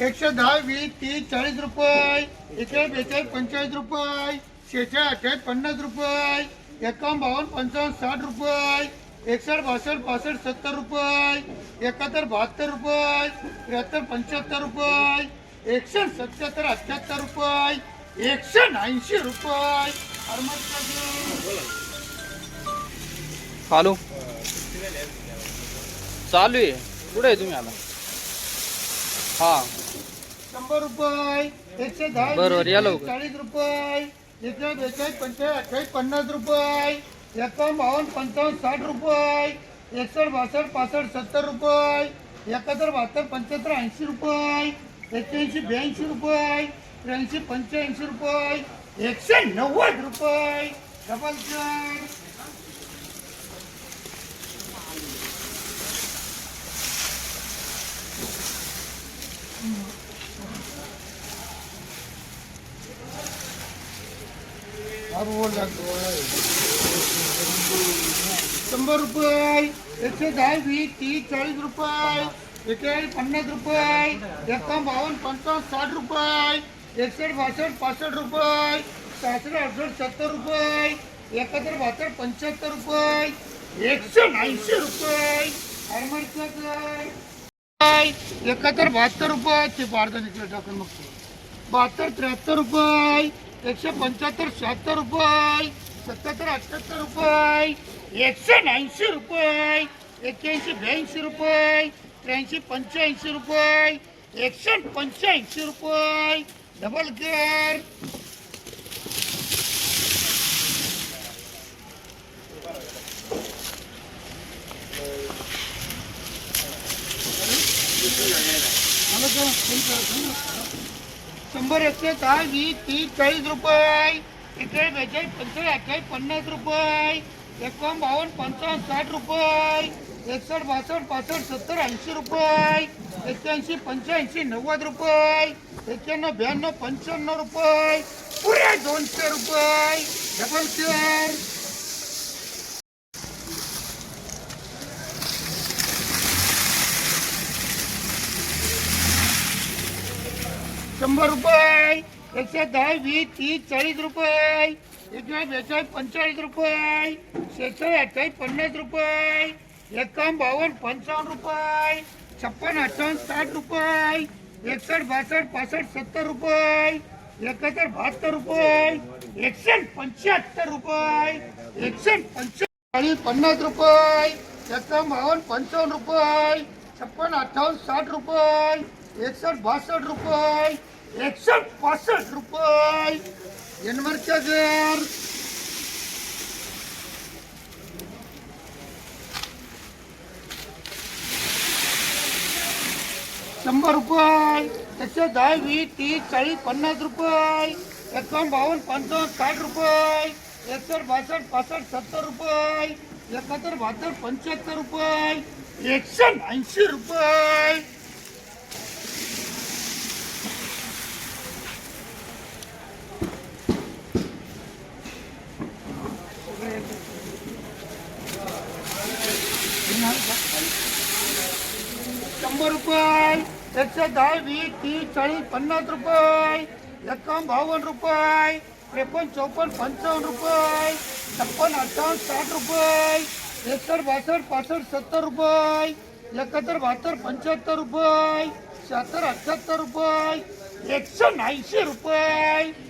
एकशे दहा वीस तीस चाळीस रुपये. एकशे बेचाळीस पंचेचाळीस रुपये. शेहेचाळीस अठ्ठावीस पन्नास रुपये. एकावन्न बावन्न पंचावन्न साठ रुपये. एकसष्ट बासष्ट बासष्ट सत्तर रुपये. एकाहत्तर बहात्तर रुपये. त्र्याहत्तर पंच्याहत्तर रुपये. एकशे सत्याहत्तर अठ्ठ्याहत्तर रुपये. एकशे ऐंशी रुपये. हॅलो चालू आहे. कुठे आहे तुम्ही आता? हा. शंभर रुपये एकशे दहा बरोबर, या लवकर. चाळीस रुपये एकशे बेचाळीस पंचेचाळीस अठ्ठावीस पन्नास रुपये एकावन्न बावन्न पंचावन्न साठ रुपये एकसष्ट बासष्ट पासष्ट सत्तर रुपये एकाहत्तर बहात्तर पंच्याहत्तर ऐंशी रुपये एक्क्याऐंशी ब्याऐंशी रुपये त्र्याऐंशी पंच्याऐंशी रुपये एकशे नव्वद रुपये. डबल चार. शंभर रुपये एकशे दहा वीस तीस चाळीस रुपये एकेचाळीस पन्नास रुपये एकावन्न बावन्न पंचावन्न साठ रुपये एकसष्ट बासष्ट पासष्ट रुपये सहासष्ट अडसष्ट सत्तर रुपये एकाहत्तर बहात्तर पंच्याहत्तर रुपये एकशे ऐंशी रुपये एकाहत्तर बहात्तर रुपये ते बारदा निघलं टाकून मग बहात्तर त्र्याहत्तर रुपये एकशे पंच्याहत्तर शहात्तर रुपये सत्याहत्तर अठ्याहत्तर रुपये एकशे ऐंशी रुपये एक्क्याऐंशी ब्याऐंशी रुपये त्र्याऐंशी पंच्याऐंशी रुपये एकशे पंच्याऐंशी रुपये. डबल गेअर केअर शंभर एकशे दहा वीस तीस चाळीस रुपये. एकशे बेचाळीस पंचेचाळीस अठ्ठावीस पन्नास रुपये. एकावन्न बावन्न पंचावन्न साठ रुपये. एकसष्ट बासष्ट पासष्ट सत्तर ऐंशी रुपये. एक्क्याऐंशी पंच्याऐंशी नव्वद रुपये. एक्क्याण्णव ब्याण्णव पंच्याण्णव रुपये. पुरे दोनशे रुपये. डबल शेअर शंभर रुपये. एकशे दहा वीस तीस चाळीस रुपये. एकशे बेचाळीस पंचेचाळीस रुपये. शेहेचाळीस अठ्ठावीस पन्नास रुपये. एकावन्न बावन्न पंचावन्न रुपये. छप्पन अठ्ठावन्न साठ रुपये. एकसष्ट बासष्ट पासष्ट सत्तर रुपये. एकाहत्तर बहात्तर रुपये. एकशे पंच्याहत्तर रुपये. एकशे पंचेचाळीस पन्नास रुपये. एकावन्न बावन्न पंचावन्न रुपये. छप्पन अठ्ठावन्न साठ रुपये. एकसष्ट बासष्ट रुपये. एकशे पासष्ट रुपये. यनमरच्या घर. शंभर रुपये. एकशे दहा वीस तीस चाळीस पन्नास रुपये. एकावन्न बावन्न पंचावन्न साठ रुपये. एकसष्ट बासष्ट पासष्ट सत्तर रुपये. एकाहत्तर बहात्तर पंच्याहत्तर रुपये. एकशे ऐंशी रुपये. शंभर रुपये. एकशे दहा वीस तीस चाळीस पन्नास रुपये. एक्कावन्न बावन्न रुपये. त्रेपन्न चौपन्न पंचावन्न रुपये. छप्पन अठ्ठावन्न साठ रुपये. एकसष्ट बासष्ट पासष्ट सत्तर रुपये. एकाहत्तर बहात्तर पंच्याहत्तर रुपये. शहात्तर अठ्ठ्याहत्तर रुपये. एकशे ऐंशी रुपये.